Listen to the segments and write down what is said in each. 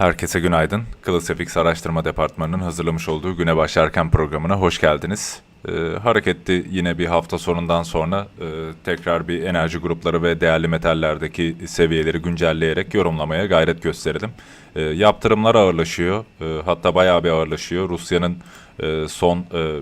Herkese günaydın. Klasifix Araştırma Departmanı'nın hazırlamış olduğu Güne Başlarken programına hoş geldiniz. Ee, hareketli yine bir hafta sonundan sonra e, tekrar bir enerji grupları ve değerli metallerdeki seviyeleri güncelleyerek yorumlamaya gayret gösterelim. E, yaptırımlar ağırlaşıyor, e, hatta bayağı bir ağırlaşıyor. Rusya'nın e, son e,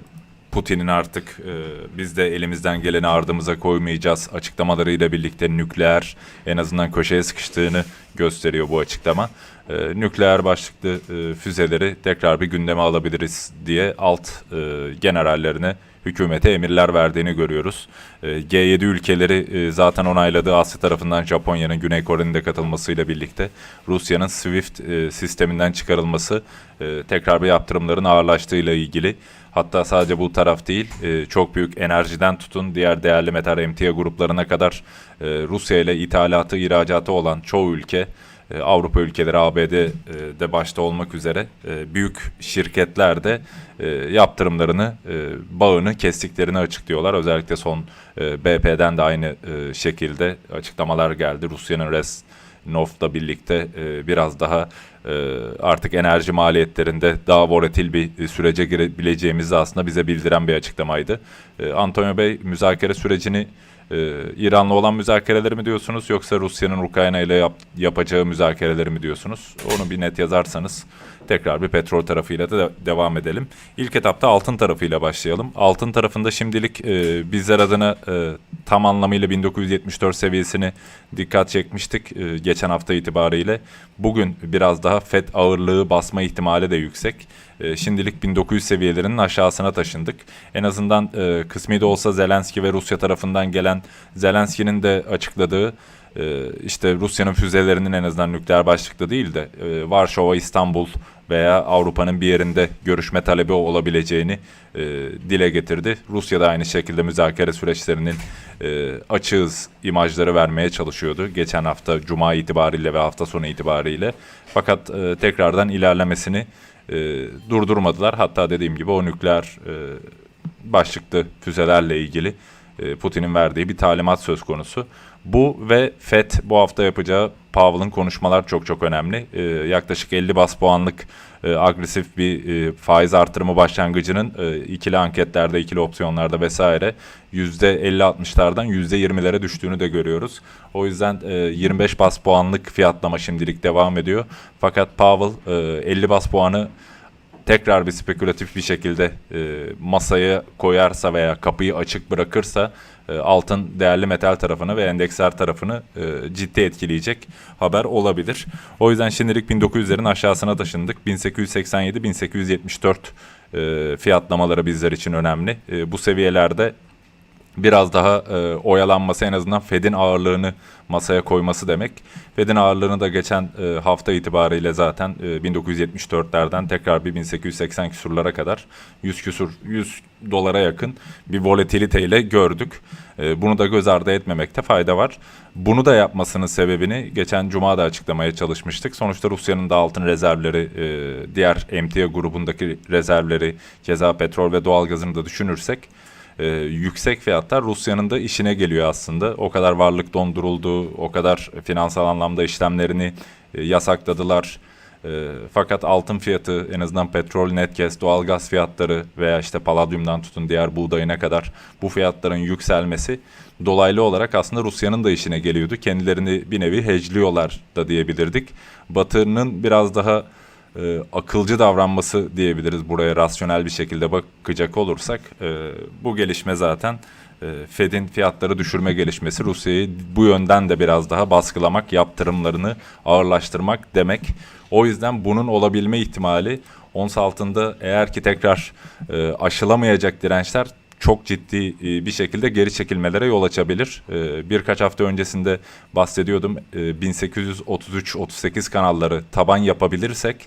Putin'in artık e, biz de elimizden geleni ardımıza koymayacağız açıklamalarıyla birlikte nükleer en azından köşeye sıkıştığını gösteriyor bu açıklama. E, nükleer başlıklı e, füzeleri tekrar bir gündeme alabiliriz diye alt e, generallerine hükümete emirler verdiğini görüyoruz. E, G7 ülkeleri e, zaten onayladığı Asya tarafından Japonya'nın Güney Kore'nin de katılmasıyla birlikte Rusya'nın SWIFT e, sisteminden çıkarılması e, tekrar bir yaptırımların ağırlaştığıyla ilgili. Hatta sadece bu taraf değil, e, çok büyük enerjiden tutun diğer değerli metal emtia gruplarına kadar e, Rusya ile ithalatı, ihracatı olan çoğu ülke, e, Avrupa ülkeleri, ABD e, de başta olmak üzere büyük şirketler de yaptırımlarını, bağını kestiklerini açıklıyorlar. Özellikle son BP'den de aynı şekilde açıklamalar geldi. Rusya'nın res Nof'la birlikte biraz daha artık enerji maliyetlerinde daha volatil bir e, sürece girebileceğimizi aslında bize bildiren bir açıklamaydı. E, Antonio Bey müzakere sürecini e, İran'la olan müzakereleri mi diyorsunuz yoksa Rusya'nın Ukrayna ile yap- yapacağı müzakereleri mi diyorsunuz? Onu bir net yazarsanız tekrar bir petrol tarafıyla da de- devam edelim. İlk etapta altın tarafıyla başlayalım. Altın tarafında şimdilik e, bizler adına e, tam anlamıyla 1974 seviyesini dikkat çekmiştik e, geçen hafta itibariyle. Bugün biraz daha FED ağırlığı basma ihtimali de yüksek. E, şimdilik 1900 seviyelerinin aşağısına taşındık. En azından e, kısmi de olsa Zelenski ve Rusya tarafından gelen Zelenski'nin de açıkladığı e, işte Rusya'nın füzelerinin en azından nükleer başlıklı değil de e, Varşova, İstanbul veya Avrupa'nın bir yerinde görüşme talebi olabileceğini e, dile getirdi. Rusya da aynı şekilde müzakere süreçlerinin e, açığız imajları vermeye çalışıyordu. Geçen hafta Cuma itibariyle ve hafta sonu itibariyle. Fakat e, tekrardan ilerlemesini e, durdurmadılar. Hatta dediğim gibi o nükleer e, başlıklı füzelerle ilgili e, Putin'in verdiği bir talimat söz konusu. Bu ve FED bu hafta yapacağı Powell'ın konuşmalar çok çok önemli. E, yaklaşık 50 bas puanlık e, agresif bir e, faiz artırımı başlangıcının e, ikili anketlerde, ikili opsiyonlarda vesaire %50-60'lardan %20'lere düştüğünü de görüyoruz. O yüzden e, 25 bas puanlık fiyatlama şimdilik devam ediyor. Fakat Powell e, 50 bas puanı tekrar bir spekülatif bir şekilde e, masaya koyarsa veya kapıyı açık bırakırsa altın değerli metal tarafını ve endeksler tarafını e, ciddi etkileyecek haber olabilir. O yüzden şimdilik 1900'lerin aşağısına taşındık. 1887-1874 e, fiyatlamaları bizler için önemli. E, bu seviyelerde biraz daha e, oyalanması en azından Fed'in ağırlığını masaya koyması demek. Fed'in ağırlığını da geçen e, hafta itibariyle zaten e, 1974'lerden tekrar bir 1880 küsurlara kadar 100 küsur 100 dolara yakın bir volatiliteyle gördük. E, bunu da göz ardı etmemekte fayda var. Bunu da yapmasının sebebini geçen cuma da açıklamaya çalışmıştık. Sonuçta Rusya'nın da altın rezervleri, e, diğer emtia grubundaki rezervleri, keza petrol ve doğalgazını da düşünürsek e, yüksek fiyatlar Rusya'nın da işine geliyor aslında. O kadar varlık donduruldu, o kadar finansal anlamda işlemlerini e, yasakladılar. E, fakat altın fiyatı en azından petrol, net gaz, doğalgaz fiyatları veya işte paladyumdan tutun diğer buğdayına kadar bu fiyatların yükselmesi dolaylı olarak aslında Rusya'nın da işine geliyordu. Kendilerini bir nevi hecliyorlar da diyebilirdik. Batı'nın biraz daha e, akılcı davranması diyebiliriz buraya rasyonel bir şekilde bakacak olursak. E, bu gelişme zaten e, Fed'in fiyatları düşürme gelişmesi Rusya'yı bu yönden de biraz daha baskılamak, yaptırımlarını ağırlaştırmak demek. O yüzden bunun olabilme ihtimali ons altında eğer ki tekrar e, aşılamayacak dirençler çok ciddi e, bir şekilde geri çekilmelere yol açabilir. E, Birkaç hafta öncesinde bahsediyordum. E, 1833-38 kanalları taban yapabilirsek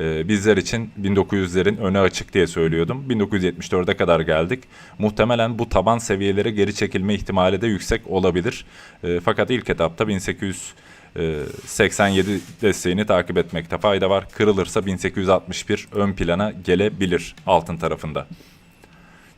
e, bizler için 1900'lerin önü açık diye söylüyordum. 1974'e kadar geldik. Muhtemelen bu taban seviyelere geri çekilme ihtimali de yüksek olabilir. E, Fakat ilk etapta 1887 desteğini takip etmekte fayda var. Kırılırsa 1861 ön plana gelebilir altın tarafında.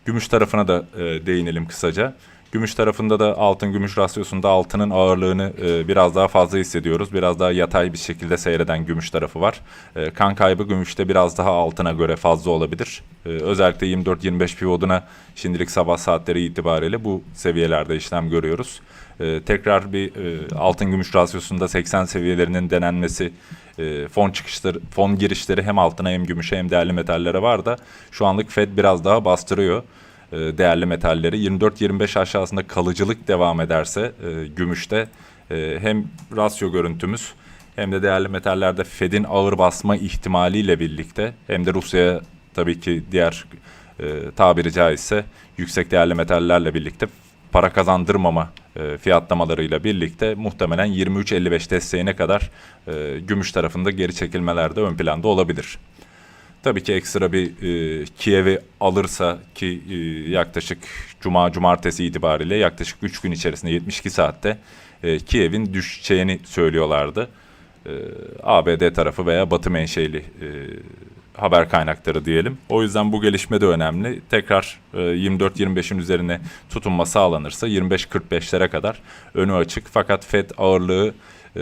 Gümüş tarafına da e, değinelim kısaca. Gümüş tarafında da altın gümüş rasyosunda altının ağırlığını e, biraz daha fazla hissediyoruz. Biraz daha yatay bir şekilde seyreden gümüş tarafı var. E, kan kaybı gümüşte biraz daha altına göre fazla olabilir. E, özellikle 24-25 pivotuna şimdilik sabah saatleri itibariyle bu seviyelerde işlem görüyoruz. E, tekrar bir e, altın gümüş rasyosunda 80 seviyelerinin denenmesi e, fon çıkışları, fon girişleri hem altına hem gümüşe hem değerli metallere var da şu anlık Fed biraz daha bastırıyor değerli metalleri. 24-25 aşağısında kalıcılık devam ederse e, gümüşte e, hem rasyo görüntümüz hem de değerli metallerde Fed'in ağır basma ihtimaliyle birlikte hem de Rusya'ya tabii ki diğer e, tabiri caizse yüksek değerli metallerle birlikte para kazandırmama e, fiyatlamalarıyla birlikte muhtemelen 23.55 desteğine kadar e, gümüş tarafında geri çekilmelerde ön planda olabilir. Tabii ki ekstra bir e, Kiev'i alırsa ki e, yaklaşık Cuma Cumartesi itibariyle yaklaşık 3 gün içerisinde 72 saatte e, Kiev'in düşeceğini söylüyorlardı. E, ABD tarafı veya Batı menşeli e, haber kaynakları diyelim. O yüzden bu gelişme de önemli. Tekrar e, 24-25'in üzerine tutunma sağlanırsa 25-45'lere kadar önü açık. Fakat Fed ağırlığı e,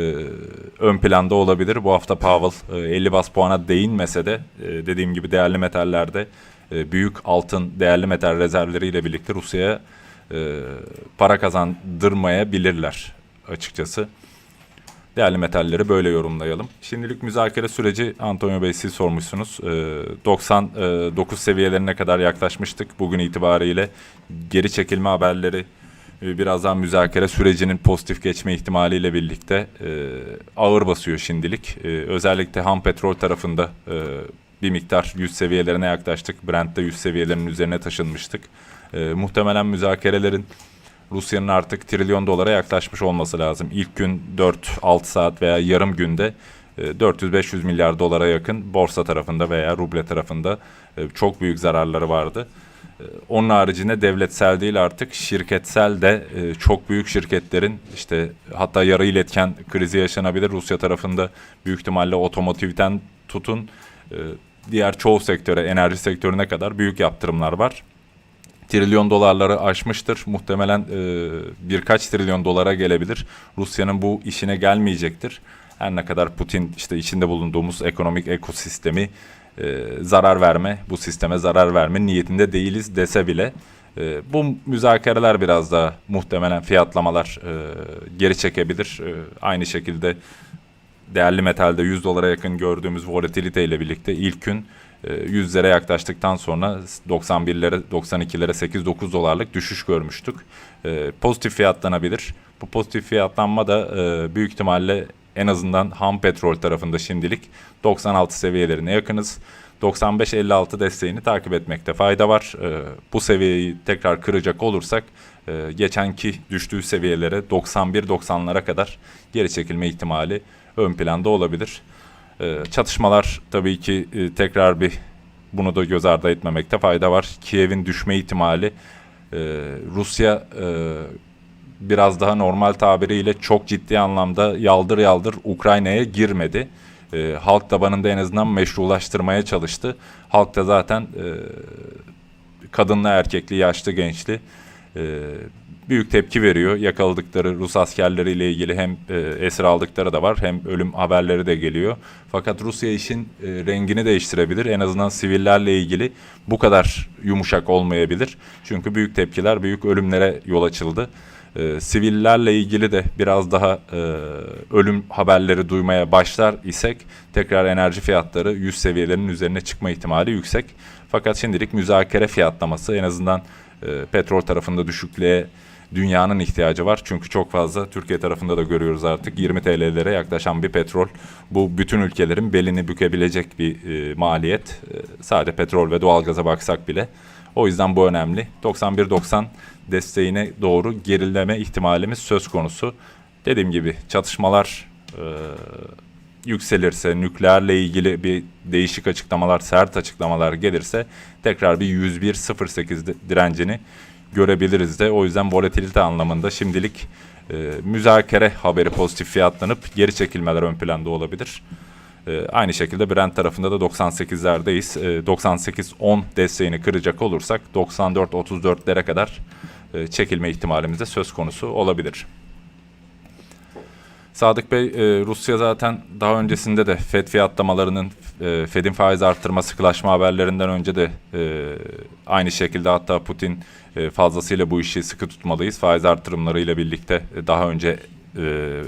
ön planda olabilir. Bu hafta Powell e, 50 bas puana değinmese de e, dediğim gibi değerli metallerde e, büyük altın değerli metal rezervleriyle birlikte Rusya'ya e, para kazandırmayabilirler açıkçası. Değerli metalleri böyle yorumlayalım. Şimdilik müzakere süreci Antonio Bey siz sormuşsunuz. Ee, 99 seviyelerine kadar yaklaşmıştık. Bugün itibariyle geri çekilme haberleri e, birazdan müzakere sürecinin pozitif geçme ihtimaliyle birlikte e, ağır basıyor şimdilik. E, özellikle ham petrol tarafında e, bir miktar 100 seviyelerine yaklaştık. Brent'te 100 seviyelerinin üzerine taşınmıştık. E, muhtemelen müzakerelerin Rusya'nın artık trilyon dolara yaklaşmış olması lazım. İlk gün 4-6 saat veya yarım günde e, 400-500 milyar dolara yakın borsa tarafında veya ruble tarafında e, çok büyük zararları vardı. E, Onun haricinde devletsel değil artık şirketsel de e, çok büyük şirketlerin işte hatta yarı iletken krizi yaşanabilir. Rusya tarafında büyük ihtimalle otomotivden tutun e, diğer çoğu sektöre enerji sektörüne kadar büyük yaptırımlar var trilyon dolarları aşmıştır. Muhtemelen e, birkaç trilyon dolara gelebilir. Rusya'nın bu işine gelmeyecektir. Her ne kadar Putin işte içinde bulunduğumuz ekonomik ekosistemi e, zarar verme, bu sisteme zarar verme niyetinde değiliz dese bile e, bu müzakereler biraz daha muhtemelen fiyatlamalar e, geri çekebilir. E, aynı şekilde değerli metalde 100 dolara yakın gördüğümüz volatilite ile birlikte ilk gün e, 100'lere yaklaştıktan sonra 91'lere 92'lere 8-9 dolarlık düşüş görmüştük. E, pozitif fiyatlanabilir. Bu pozitif fiyatlanma da e, büyük ihtimalle en azından ham petrol tarafında şimdilik 96 seviyelerine yakınız. 95-56 desteğini takip etmekte fayda var. E, bu seviyeyi tekrar kıracak olursak e, geçenki düştüğü seviyelere 91-90'lara kadar geri çekilme ihtimali ön planda olabilir. Ee, çatışmalar tabii ki e, tekrar bir bunu da göz ardı etmemekte fayda var. Kiev'in düşme ihtimali e, Rusya e, biraz daha normal tabiriyle çok ciddi anlamda yaldır yaldır Ukrayna'ya girmedi. E, halk tabanında en azından meşrulaştırmaya çalıştı. Halk da zaten e, kadınlı, erkekli, yaşlı, gençli e, büyük tepki veriyor. Yakaladıkları Rus askerleriyle ilgili hem e, esir aldıkları da var hem ölüm haberleri de geliyor. Fakat Rusya işin e, rengini değiştirebilir. En azından sivillerle ilgili bu kadar yumuşak olmayabilir. Çünkü büyük tepkiler, büyük ölümlere yol açıldı. E, sivillerle ilgili de biraz daha e, ölüm haberleri duymaya başlar isek tekrar enerji fiyatları 100 seviyelerinin üzerine çıkma ihtimali yüksek. Fakat şimdilik müzakere fiyatlaması en azından e, petrol tarafında düşüklüğe dünyanın ihtiyacı var. Çünkü çok fazla Türkiye tarafında da görüyoruz artık 20 TL'lere yaklaşan bir petrol. Bu bütün ülkelerin belini bükebilecek bir e, maliyet. E, sadece petrol ve doğalgaza baksak bile. O yüzden bu önemli. 91-90 desteğine doğru gerileme ihtimalimiz söz konusu. Dediğim gibi çatışmalar e, yükselirse, nükleerle ilgili bir değişik açıklamalar, sert açıklamalar gelirse tekrar bir 101.08 di- direncini görebiliriz de. O yüzden volatilite anlamında şimdilik e, müzakere haberi pozitif fiyatlanıp geri çekilmeler ön planda olabilir. E, aynı şekilde Brent tarafında da 98'lerdeyiz. E, 98.10 desteğini kıracak olursak 94-34'lere kadar e, çekilme ihtimalimiz de söz konusu olabilir. Sadık Bey, e, Rusya zaten daha öncesinde de FED fiyatlamalarının, e, FED'in faiz arttırma sıkılaşma haberlerinden önce de aynı şekilde hatta Putin fazlasıyla bu işi sıkı tutmalıyız. Faiz artırımlarıyla birlikte daha önce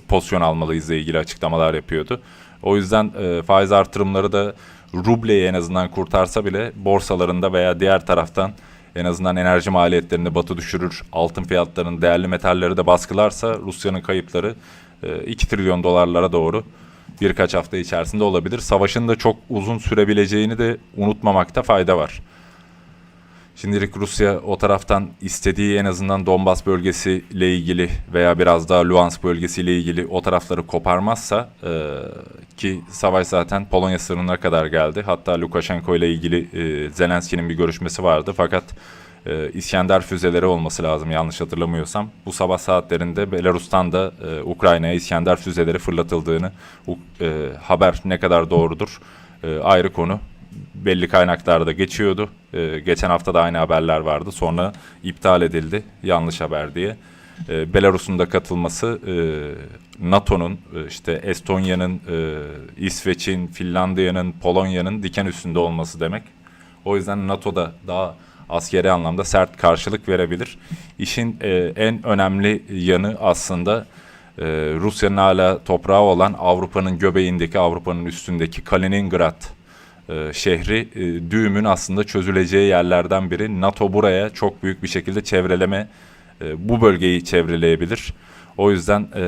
pozisyon almalıyız ile ilgili açıklamalar yapıyordu. O yüzden e, faiz artırımları da rubleyi en azından kurtarsa bile borsalarında veya diğer taraftan en azından enerji maliyetlerini batı düşürür, altın fiyatlarının değerli metalleri de baskılarsa Rusya'nın kayıpları e, 2 trilyon dolarlara doğru birkaç hafta içerisinde olabilir. Savaşın da çok uzun sürebileceğini de unutmamakta fayda var. Şimdilik Rusya o taraftan istediği en azından Donbas bölgesiyle ilgili veya biraz daha Luhansk bölgesiyle ilgili o tarafları koparmazsa e, ki savaş zaten Polonya sınırına kadar geldi. Hatta Lukashenko ile ilgili e, Zelenski'nin bir görüşmesi vardı fakat e, İskender füzeleri olması lazım yanlış hatırlamıyorsam. Bu sabah saatlerinde Belarus'tan da e, Ukrayna'ya İskender füzeleri fırlatıldığını e, haber ne kadar doğrudur e, ayrı konu belli kaynaklarda geçiyordu. Ee, geçen hafta da aynı haberler vardı. Sonra iptal edildi. Yanlış haber diye. Ee, Belarus'un da katılması e, NATO'nun e, işte Estonya'nın, e, İsveç'in, Finlandiya'nın, Polonya'nın diken üstünde olması demek. O yüzden NATO'da daha askeri anlamda sert karşılık verebilir. İşin e, en önemli yanı aslında e, Rusya'nın hala toprağı olan Avrupa'nın göbeğindeki, Avrupa'nın üstündeki Kaliningrad e, şehri e, düğümün aslında çözüleceği yerlerden biri. NATO buraya çok büyük bir şekilde çevreleme, e, bu bölgeyi çevreleyebilir. O yüzden e,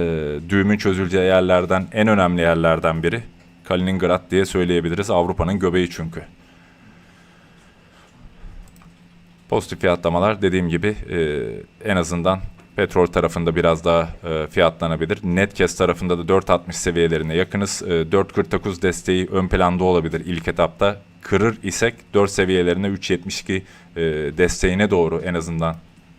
düğümün çözüleceği yerlerden en önemli yerlerden biri Kaliningrad diye söyleyebiliriz. Avrupa'nın göbeği çünkü. Pozitif fiyatlamalar dediğim gibi e, en azından petrol tarafında biraz daha e, fiyatlanabilir. Netcast tarafında da 4.60 seviyelerine yakınız. E, 4.49 desteği ön planda olabilir ilk etapta. Kırır isek 4 seviyelerine 3.72 e, desteğine doğru en azından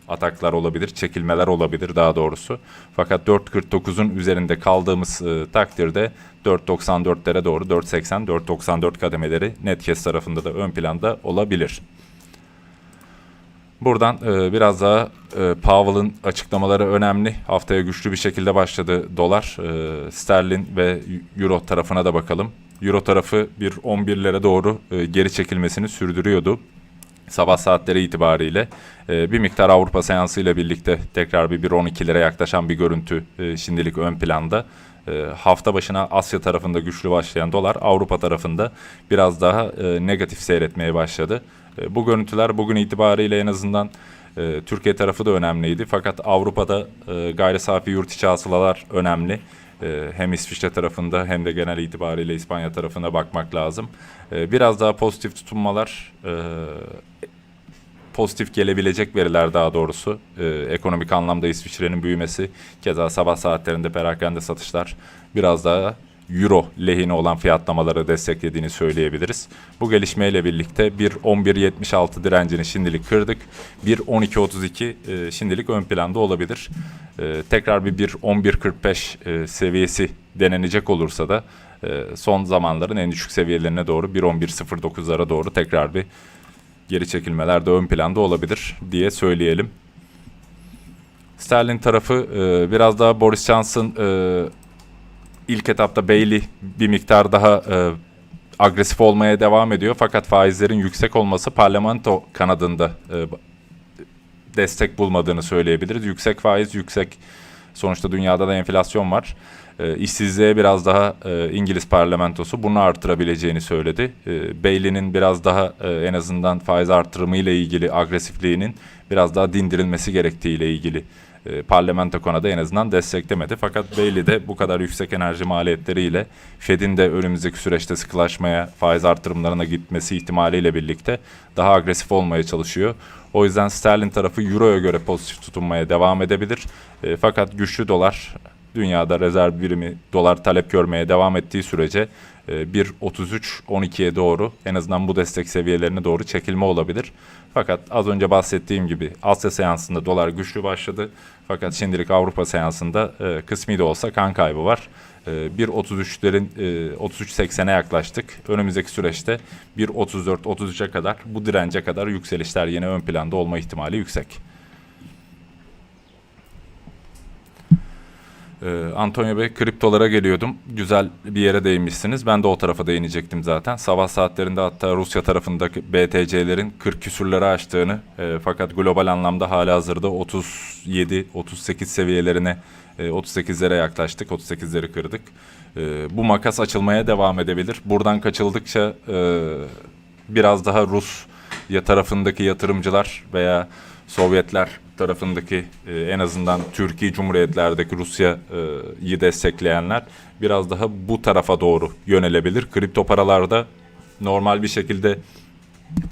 ataklar olabilir, çekilmeler olabilir daha doğrusu. Fakat 4.49'un üzerinde kaldığımız e, takdirde 4.94'lere doğru 4.80, 4.94 kademeleri Netcast tarafında da ön planda olabilir. Buradan e, biraz daha e, Powell'ın açıklamaları önemli. Haftaya güçlü bir şekilde başladı dolar. E, sterlin ve euro tarafına da bakalım. Euro tarafı bir 11'lere doğru e, geri çekilmesini sürdürüyordu. Sabah saatleri itibariyle e, bir miktar Avrupa seansıyla birlikte tekrar bir 1.12'lere yaklaşan bir görüntü e, şimdilik ön planda. E, hafta başına Asya tarafında güçlü başlayan dolar Avrupa tarafında biraz daha e, negatif seyretmeye başladı. E, bu görüntüler bugün itibariyle en azından e, Türkiye tarafı da önemliydi. Fakat Avrupa'da e, gayri safi yurt içi hasılalar önemli. E, hem İsviçre tarafında hem de genel itibariyle İspanya tarafına bakmak lazım. E, biraz daha pozitif tutunmalar e, pozitif gelebilecek veriler daha doğrusu. Ee, ekonomik anlamda İsviçre'nin büyümesi, keza sabah saatlerinde perakende satışlar biraz daha euro lehine olan fiyatlamaları desteklediğini söyleyebiliriz. Bu gelişmeyle birlikte bir 11.76 direncini şimdilik kırdık. Bir 12.32 e, şimdilik ön planda olabilir. E, tekrar bir bir 11.45 e, seviyesi denenecek olursa da son zamanların en düşük seviyelerine doğru 1.11.09'lara doğru tekrar bir geri çekilmeler de ön planda olabilir diye söyleyelim. Sterling tarafı biraz daha Boris Johnson ilk etapta Bailey bir miktar daha e, agresif olmaya devam ediyor. Fakat faizlerin yüksek olması parlamento kanadında e, destek bulmadığını söyleyebiliriz. Yüksek faiz, yüksek sonuçta dünyada da enflasyon var. E, işsizliğe biraz daha e, İngiliz parlamentosu bunu artırabileceğini söyledi. E, Bailey'nin biraz daha e, en azından faiz artırımı ilgili agresifliğinin biraz daha dindirilmesi gerektiği ile ilgili e, parlamento konuda en azından desteklemedi. Fakat Bailey de bu kadar yüksek enerji maliyetleriyle Fed'in de önümüzdeki süreçte sıkılaşmaya, faiz artırımlarına gitmesi ihtimaliyle birlikte daha agresif olmaya çalışıyor. O yüzden sterlin tarafı euroya göre pozitif tutunmaya devam edebilir. E, fakat güçlü dolar dünyada rezerv birimi dolar talep görmeye devam ettiği sürece e, 1.33-12'ye doğru en azından bu destek seviyelerine doğru çekilme olabilir. Fakat az önce bahsettiğim gibi Asya seansında dolar güçlü başladı. Fakat şimdilik Avrupa seansında e, kısmi de olsa kan kaybı var. E, 1.33'lerin e, 33.80'e yaklaştık. Önümüzdeki süreçte 1.34-33'e kadar bu dirence kadar yükselişler yine ön planda olma ihtimali yüksek. Ee, Antonio Bey kriptolara geliyordum. Güzel bir yere değinmişsiniz. Ben de o tarafa değinecektim zaten. Sabah saatlerinde hatta Rusya tarafındaki BTC'lerin 40 küsürleri aştığını e, fakat global anlamda hala hazırda 37-38 seviyelerine e, 38'lere yaklaştık. 38'leri kırdık. E, bu makas açılmaya devam edebilir. Buradan kaçıldıkça e, biraz daha Rus ya tarafındaki yatırımcılar veya Sovyetler tarafındaki e, en azından Türkiye Cumhuriyetlerdeki Rusya'yı destekleyenler biraz daha bu tarafa doğru yönelebilir. Kripto paralarda normal bir şekilde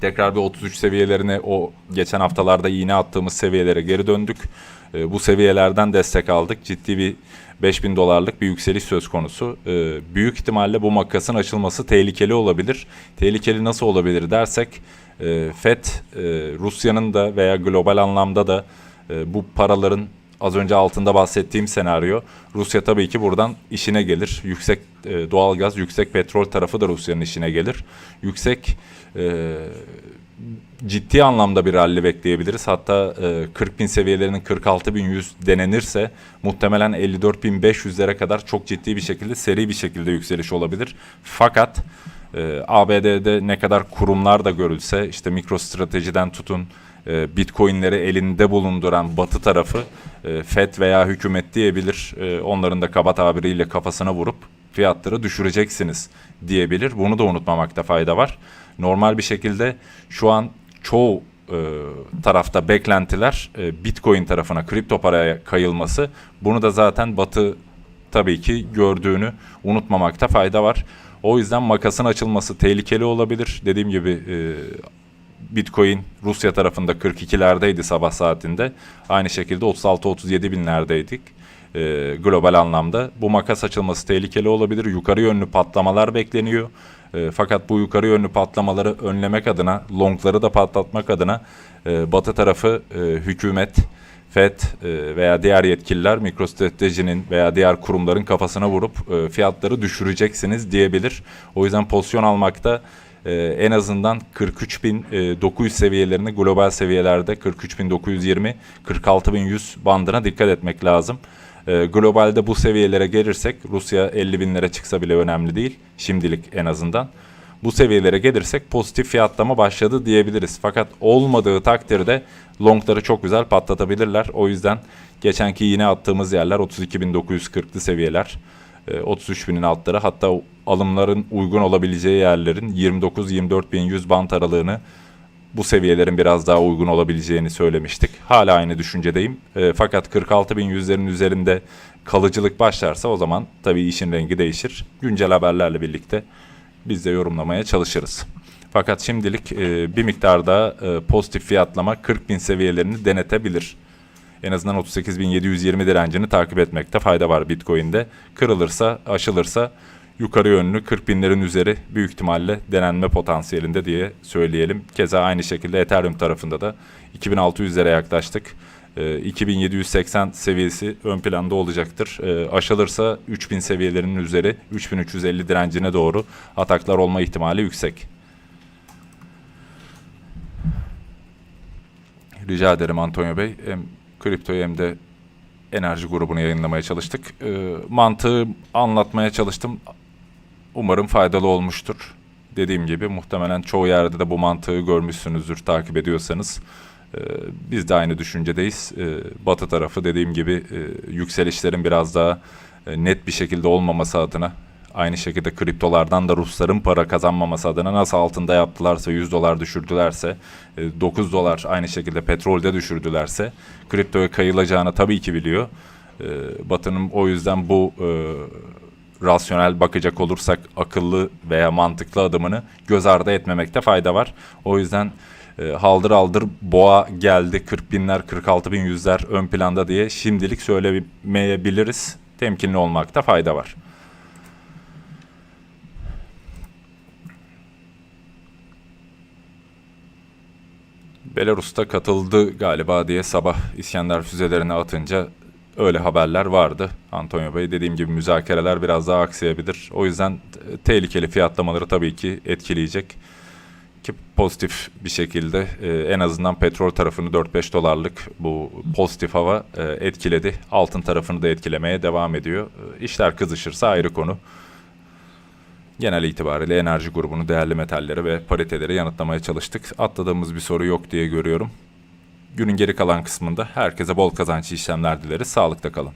tekrar bir 33 seviyelerine o geçen haftalarda iğne attığımız seviyelere geri döndük. E, bu seviyelerden destek aldık. Ciddi bir 5000 dolarlık bir yükseliş söz konusu. E, büyük ihtimalle bu makasın açılması tehlikeli olabilir. Tehlikeli nasıl olabilir dersek e, FED e, Rusya'nın da veya global anlamda da e, bu paraların az önce altında bahsettiğim senaryo Rusya tabii ki buradan işine gelir. Yüksek e, doğalgaz, yüksek petrol tarafı da Rusya'nın işine gelir. Yüksek e, ciddi anlamda bir rally bekleyebiliriz. Hatta e, 40 bin seviyelerinin 46 bin 100 denenirse muhtemelen 54 bin 500'lere kadar çok ciddi bir şekilde seri bir şekilde yükseliş olabilir. Fakat e, ABD'de ne kadar kurumlar da görülse işte MicroStrategy'den tutun e, Bitcoin'leri elinde bulunduran Batı tarafı e, FED veya hükümet diyebilir. E, onların da kaba tabiriyle kafasına vurup fiyatları düşüreceksiniz diyebilir. Bunu da unutmamakta fayda var. Normal bir şekilde şu an çoğu e, tarafta beklentiler e, Bitcoin tarafına kripto paraya kayılması. Bunu da zaten Batı tabii ki gördüğünü unutmamakta fayda var. O yüzden makasın açılması tehlikeli olabilir. Dediğim gibi e, Bitcoin Rusya tarafında 42'lerdeydi sabah saatinde. Aynı şekilde 36-37 binlerdeydik e, global anlamda. Bu makas açılması tehlikeli olabilir. Yukarı yönlü patlamalar bekleniyor. E, fakat bu yukarı yönlü patlamaları önlemek adına, longları da patlatmak adına e, batı tarafı e, hükümet, FED e, veya diğer yetkililer MicroStrategy'nin veya diğer kurumların kafasına vurup e, fiyatları düşüreceksiniz diyebilir. O yüzden pozisyon almakta e, en azından 43.900 seviyelerini global seviyelerde 43.920 46.100 bandına dikkat etmek lazım. Globalde bu seviyelere gelirsek Rusya 50 binlere çıksa bile önemli değil şimdilik en azından. Bu seviyelere gelirsek pozitif fiyatlama başladı diyebiliriz. Fakat olmadığı takdirde longları çok güzel patlatabilirler. O yüzden geçenki yine attığımız yerler 32.940'lı seviyeler. 33 binin altları hatta alımların uygun olabileceği yerlerin 29-24.100 bant aralığını bu seviyelerin biraz daha uygun olabileceğini söylemiştik. Hala aynı düşüncedeyim. E, fakat 46.100'lerin üzerinde kalıcılık başlarsa o zaman tabii işin rengi değişir. Güncel haberlerle birlikte biz de yorumlamaya çalışırız. Fakat şimdilik e, bir miktar daha e, pozitif fiyatlama 40.000 seviyelerini denetebilir en azından 38.720 direncini takip etmekte fayda var Bitcoin'de. Kırılırsa, aşılırsa yukarı yönlü 40 binlerin üzeri büyük ihtimalle denenme potansiyelinde diye söyleyelim. Keza aynı şekilde Ethereum tarafında da 2600'lere yaklaştık. 2780 seviyesi ön planda olacaktır. Aşılırsa 3000 seviyelerinin üzeri 3350 direncine doğru ataklar olma ihtimali yüksek. Rica ederim Antonio Bey. Hem kriptoyu hem de enerji grubunu yayınlamaya çalıştık. Ee, mantığı anlatmaya çalıştım. Umarım faydalı olmuştur. Dediğim gibi muhtemelen çoğu yerde de bu mantığı görmüşsünüzdür takip ediyorsanız. Ee, biz de aynı düşüncedeyiz. Ee, batı tarafı dediğim gibi e, yükselişlerin biraz daha e, net bir şekilde olmaması adına aynı şekilde kriptolardan da Rusların para kazanmaması adına nasıl altında yaptılarsa 100 dolar düşürdülerse e, 9 dolar aynı şekilde petrolde düşürdülerse kriptoya kayılacağını tabii ki biliyor. E, Batı'nın o yüzden bu e, rasyonel bakacak olursak akıllı veya mantıklı adımını göz ardı etmemekte fayda var. O yüzden e, haldır aldır boğa geldi 40 binler 46 bin yüzler ön planda diye şimdilik söylemeyebiliriz. Temkinli olmakta fayda var. Belarus'ta katıldı galiba diye sabah İskender füzelerini atınca öyle haberler vardı. Antonio Bey dediğim gibi müzakereler biraz daha aksayabilir. O yüzden tehlikeli fiyatlamaları tabii ki etkileyecek. Ki pozitif bir şekilde e, en azından petrol tarafını 4-5 dolarlık bu pozitif hava e, etkiledi. Altın tarafını da etkilemeye devam ediyor. E, işler kızışırsa ayrı konu. Genel itibariyle enerji grubunu, değerli metalleri ve pariteleri yanıtlamaya çalıştık. Atladığımız bir soru yok diye görüyorum. Günün geri kalan kısmında herkese bol kazançlı işlemler dileriz. Sağlıkta kalın.